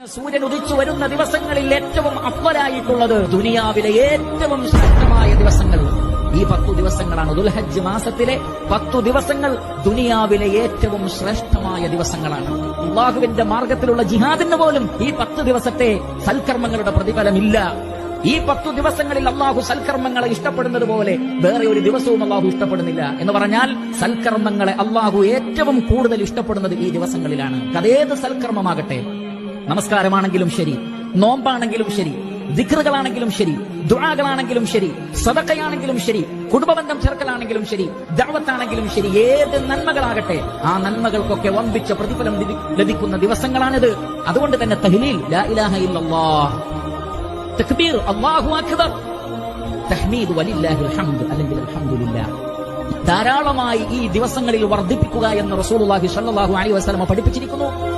സൂര്യൻ ഉദിച്ചു വരുന്ന ദിവസങ്ങളിൽ ഏറ്റവും അപ്പലായിട്ടുള്ളത് ദുനിയാവിലെ ഏറ്റവും ശ്രേഷ്ഠമായ ദിവസങ്ങൾ. ഈ പത്തു ദിവസങ്ങളാണ് ദുൽഹജ്ജ് മാസത്തിലെ പത്തു ദിവസങ്ങൾ ദുനിയാവിലെ ഏറ്റവും ശ്രേഷ്ഠമായ ദിവസങ്ങളാണ്. അള്ളാഹുവിന്റെ മാർഗത്തിലുള്ള ജിഹാദിന് പോലും ഈ പത്ത് ദിവസത്തെ സൽക്കർമ്മങ്ങളുടെ പ്രതിഫലമില്ല. ഈ പത്തു ദിവസങ്ങളിൽ അള്ളാഹു സൽക്കർമ്മങ്ങളെ ഇഷ്ടപ്പെടുന്നത് പോലെ വേറെ ഒരു ദിവസവും അള്ളാഹു ഇഷ്ടപ്പെടുന്നില്ല എന്ന് പറഞ്ഞാൽ സൽക്കർമ്മങ്ങളെ അള്ളാഹു ഏറ്റവും കൂടുതൽ ഇഷ്ടപ്പെടുന്നത് ഈ ദിവസങ്ങളിലാണ്. അതേത് സൽക്കർമ്മമാകട്ടെ? നമസ്കാരമാണെങ്കിലും ശരി. നോമ്പാണെങ്കിലും ശരി. ദിക്റുകളാണെങ്കിലും ശരി. ദുആകളാണെങ്കിലും ശരി. സദക്കയാണെങ്കിലും ശരി. കുടുംബബന്ധം ചേർക്കലാണെങ്കിലും ശരി. ദഅവത്താണെങ്കിലും ശരി. ഏത് നന്മകളാകട്ടെ ആ നന്മകൾക്കൊക്കെ വമ്പിച്ച പ്രതിഫലം ലഭിക്കുന്ന ദിവസങ്ങളാണിത്. അതുകൊണ്ട് തന്നെ തഹ്ലീൽ ലാ ഇലാഹ ഇല്ലല്ലാഹ്. തക്ബീർ അല്ലാഹു അക്ബർ. തഹ്മീദ് അൽഹംദുലില്ലാഹ്. ധാരാളമായി ഈ ദിവസങ്ങളിൽ വർദ്ധിപ്പിക്കുക എന്ന് റസൂലുള്ളാഹി സ്വല്ലല്ലാഹു അലൈഹി വസല്ലം പഠിപ്പിച്ചിരിക്കുന്നു.